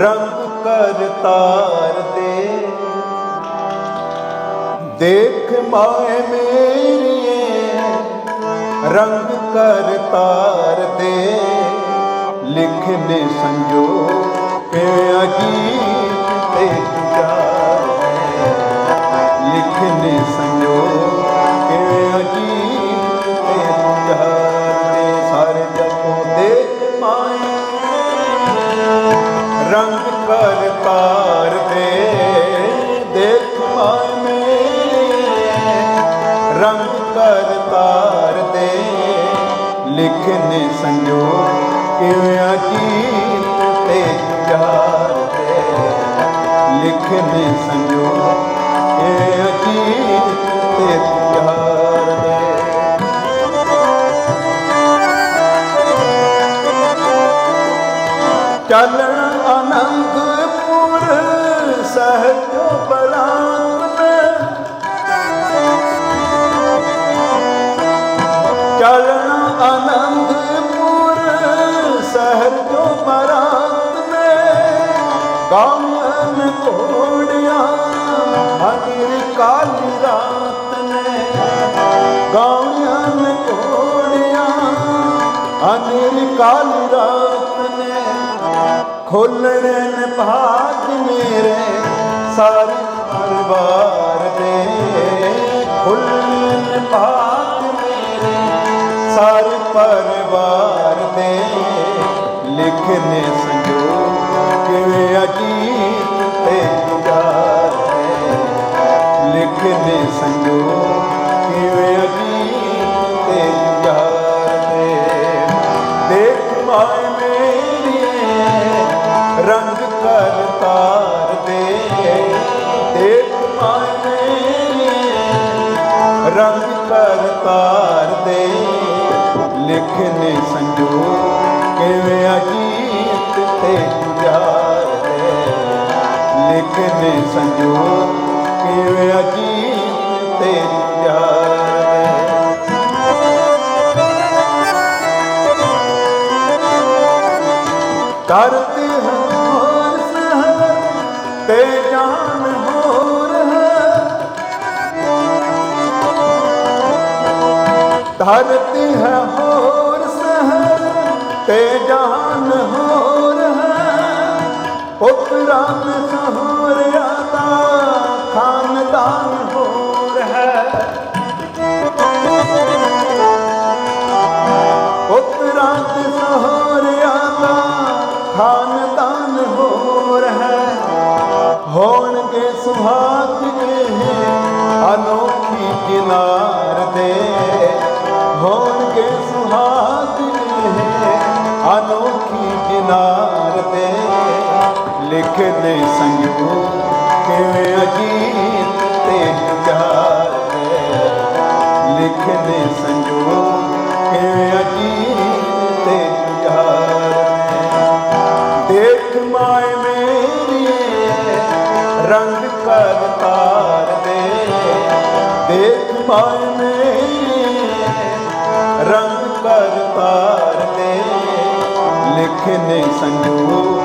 ਰੰਗ ਕਰ ਤਾਰ ਦੇ। ਦੇਖ ਮਾਏ ਮੇਰੀਏ, ਰੰਗ ਕਰ ਤਾਰ ਦੇ। ਲਿਖਨੇ ਸੰਜੋ ਕੇ ਅਜੀਬ ਤੇ ਜੁਝਾਰ ਲਿਖਨੇ ਸੰਜੋ ਲਿਖਨੇ ਸੰਜੋ ਕਿਵੇਂ ਅਜੀਤ ਤੇ ਜੁਝਾਰ ਦੇ। ਚੱਲਣ ਆਨੰਦਪੁਰ ਸਹਿਜ ਬਰਾਤ ਮੈਂ ਚੱਲਣ ਆਨੰਦਪੁਰ ਸਹਿਜ ਬਰਾਤ ਮੈਂ ਗਾਮਨ ਘੋੜਿਆਂ ਹਨਿਰ ਕਾਲੀ ਰਾਤ ਨੇ ਗਾਮਨ ਘੋੜਿਆਂ ਹਨਿਰ ਕਾਲੀ ਰਾਤ ਨੇ ਖੋਲਣੇ ਨੇ ਭਾਗ ਮੇਰੇ ਸਾਰੇ ਪਰਿਵਾਰ ਦੇ। ਖੋਲਣੇ ਨੇ ਭਾਗ ਮੇਰੇ ਸਾਰੇ ਪਰਿਵਾਰ ਦੇ। ਲਿਖਨੇ ਸੰਜੋ ਕਿਵੇਂ ਅਜੀਤ ਲਿਖਨੇ ਸੰਜੋ ਕਿਵੇਂ ਅਜੀਤ ਤੇ? ਗੁਜ਼ਾਰ ਦੇਖ ਮਾਏ ਮੇਰੀਏ ਰੰਗ ਕਰ ਤਾਰ ਦੇ। ਦੇਖ ਮਾਏ ਮੇਰੀਏ ਰੰਗ ਕਰ ਤਾਰ ਦੇ। ਲਿਖਨੇ ਸੰਜੋ ਕਿਵੇਂ ਅਜੀਤ ਤੇ? ਗੁਜ਼ਾਰ ਹੈ ਲਿਖਨੇ ਸੰਜੋ ਧਰਤੀ ਹੈ ਹੋਰ ਸਹ ਤੇ ਜਾਨ ਹੋਰ ਹੈ। ਪੁੱਤਰਾਂ ਦੇ ਸਹੋਰਿਆ ਦਾ ਖਾਨਦਾਨ ਹੋਰ ਹੈ। ਪੁੱਤਰਾਂ ਤੇ ਸਹੋਰਿਆਂ ਦਾ ਖਾਨਦਾਨ ਹੋਰ ਹੈ। ਹੋਣਗੇ ਸੁਭਾਗ ਇਹ ਅਨੋਖੀ ਕਿਨਾਰ ਦੇ ਲਿਖਦੇ ਸੰਯੂ ਕਿਵੇਂ ਅਜੀਤ ਤੇ ਜੁਝਾਰ ਹੈ। ਲਿਖਦੇ ਸੰਜੋ, ਕਿਵੇਂ ਅਜੀਤ ਤੇ ਜੁਝਾਰ ਹੈ। ਦੇਖ ਮਾਏ ਮੇਰੀਏ ਰੰਗ ਕਰ ਤਾਰ ਦੇ। ਦੇਖ ਮਾਏ ਮੇਰੀਏ ਰੰਗ ਕਰ ਤਾਰ ਦੇ। ਲਿਖ ਲਿਖਨੇ ਸੰਜੋ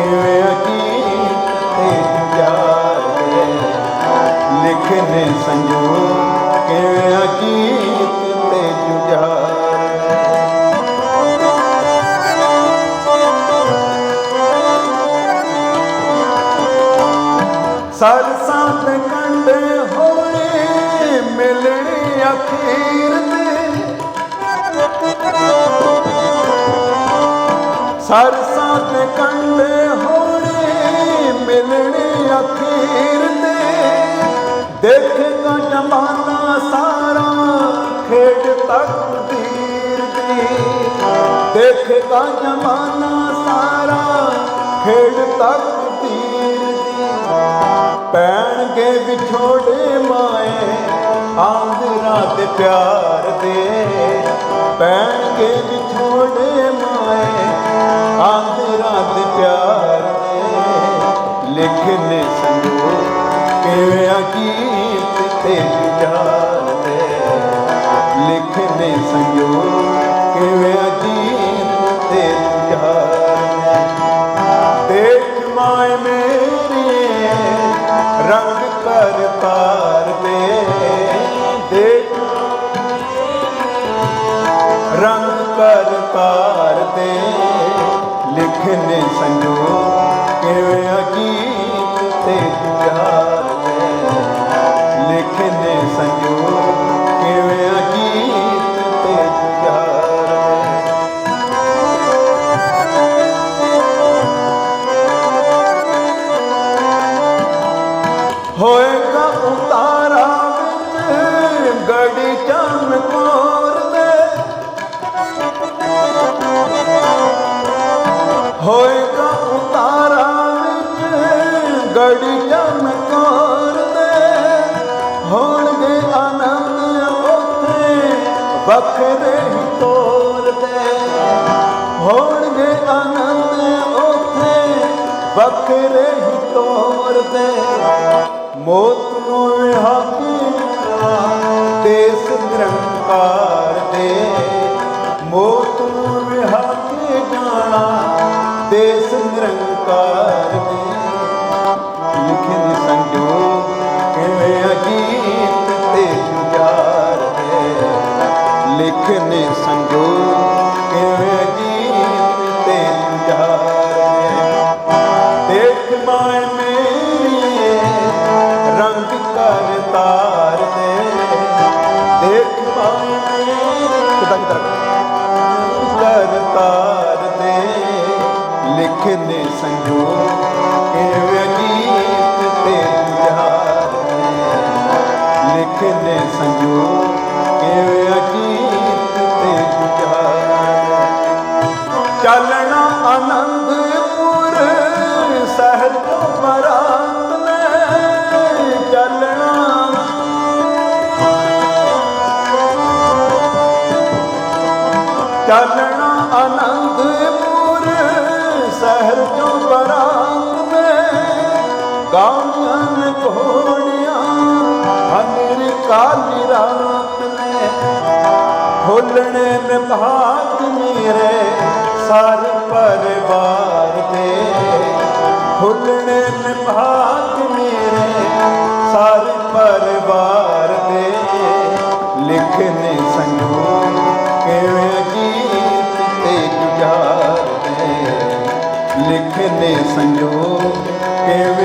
ਕਿਵੇਂ ਅਜੀਤ ਤੇ ਜੁਝਾਰ ਹੈ ਲਿਖਨੇ ਸੰਜੋ ਕਿਵੇਂ ਅਜੀਤ ਤੇ ਜੁਝਾਰ ਸਰਸਾਂ ਤੇ ਕੰਡੇ ਹੋਏ ਮਿਲਣੀ ਅਖੀਰ ਤੇ। ਸਰਸਾਂ ਤੇ ਕੰਡੇ ਮਿਲਣੀ ਅਖੀਰ ਤੇ। ਦੇਖੇਗਾ ਜਮਾਨਾ ਸਾਰਾ, ਖੇਡ ਤਕਦੀਰ ਦੀ। ਦੇਖੇਗਾ ਜਮਾਨਾ ਸਾਰਾ, ਖੇਡ ਤਕਦੀਰ ਦੀ। ਪੈਣਗੇ ਵਿਛੋੜੇ ਮਾਏ, ਆਂਦਰਾਂ ਤੇ ਪਿਆਰ ਦੇ। ਪੈਣਗੇ ਵਿਛੋੜੇ ਮਾਏ, ਆਂਦਰਾਂ ਕਿਵੇਂ ਅਜੀਤ ਤੇ ਜੁਝਾਰ ਦੇ ਲਿਖਨੇ ਸੰਜੋ ਕਿਵੇਂ ਅਜੀਤ ਤੇ ਜੁਝਾਰ ਦੇਖ ਮਾਏ ਮੇਰੀ, ਰੰਗ ਕਰ ਤਾਰ ਦੇ। ਦੇਖ ਰੰਗ ਕਰ ਤਾਰ ਦੇ। ਲਿਖਨੇ ਸੰਜੋ ਕਿਵੇਂ ਵੱਖਰੇ ਤੋਰਦੇ ਹੋਣਗੇ ਆਨੰਦ ਉੱਥੇ, ਵੱਖਰੇ ਹੀ ਤੋਰ ਦੇ ਨੂੰ ਵਿਹਾਕੀ ਦੇਸ ਨਿਰੰਕਾਰ ਦੇ। ਮੌਤ ਨੂੰ ਵਿਹਾਕੀ ਜਾਣਾ ਦੇਸ ਨਿਰੰਕਾਰ ਦੇ। ਲਿਖੇ ਲਿਖਨੇ ਸੰਜੋਗ ਕਿਵੇਂ ਅਜੀਤ ਤੇ ਜੁਝਾਰ ਦੇਖ ਮਾਏ ਮੇਰੀ ਰੰਗ ਕਰ ਤਾਰ ਦੇ। ਦੇਖ ਮਾਏ ਮੇਰੀ ਕਿਦਾਂ ਕਰ ਤਾਰ ਦੇ। ਲਿਖਨੇ ਸੰਜੋਗ ਕਿਵੇਂ ਚੱਲਣਾ ਆਨੰਦਪੁਰ ਸ਼ਹਿਰ ਤੋਂ ਬਰਾਤ ਨੇ ਗਾਉਣੀਆਂ ਨੇ ਘੋੜੀਆਂ ਹਨੇਰੀ ਕਾਲੀ ਰਾਤ ਨੇ। ਖੋਲਣੇ ਨੇ ਭਾਗ ਮੇਰੇ ਸਾਰੇ ਪਰਿਵਾਰ ਦੇ। ਖੋਲਣੇ ਨੇ ਭਾਗ ਲਿਖਨੇ ਸੰਜੋਗ ਕਿਵੇਂ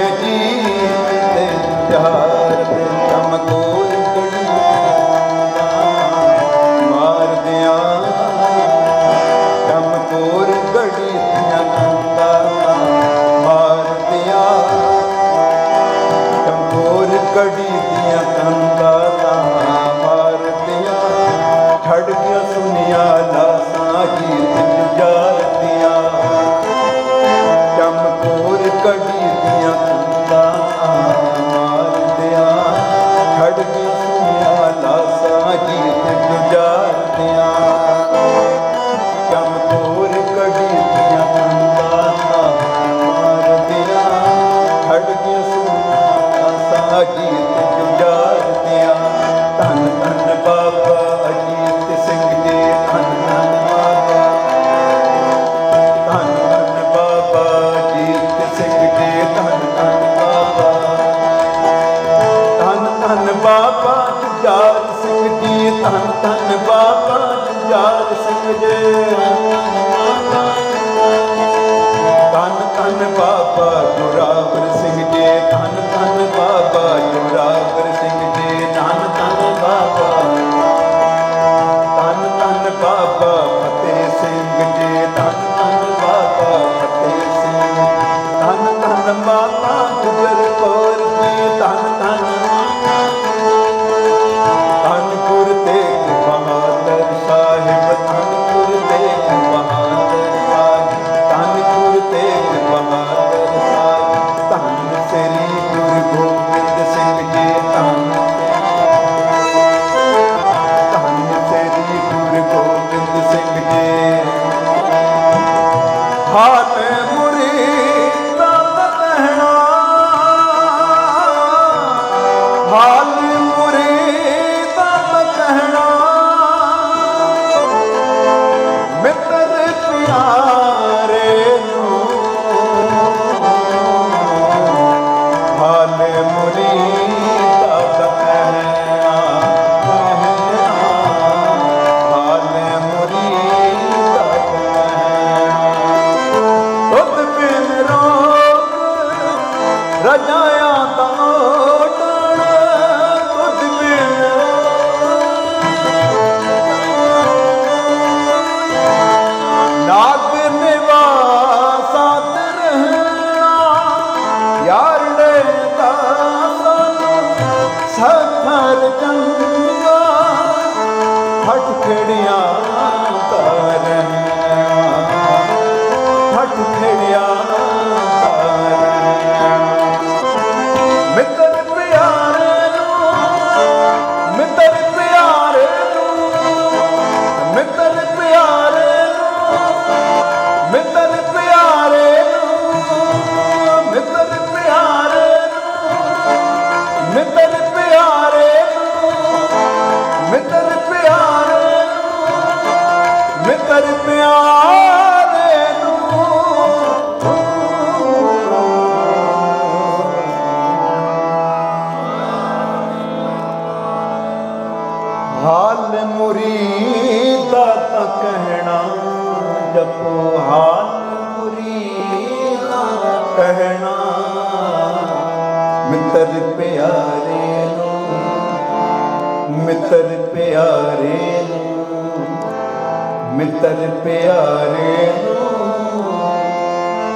ਮਿੱਤਰ ਪਿਆਰੇ ਨੂੰ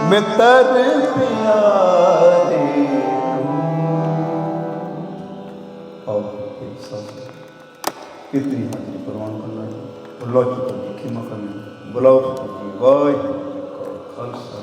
ਮਿੱਤਰ ਪਿਆਰੇ ਨੂੰ ਇਤਨੀ ਹਾਜ਼ਰੀ ਪ੍ਰਵਾਨ ਕਰਨਾ ਬੁਲਾਓ ਜੀ ਖਿਮਾ ਕਰਨਾ ਬੁਲਾਓ ਵਾਹਿਗੁਰੂ ਖਾਲਸਾ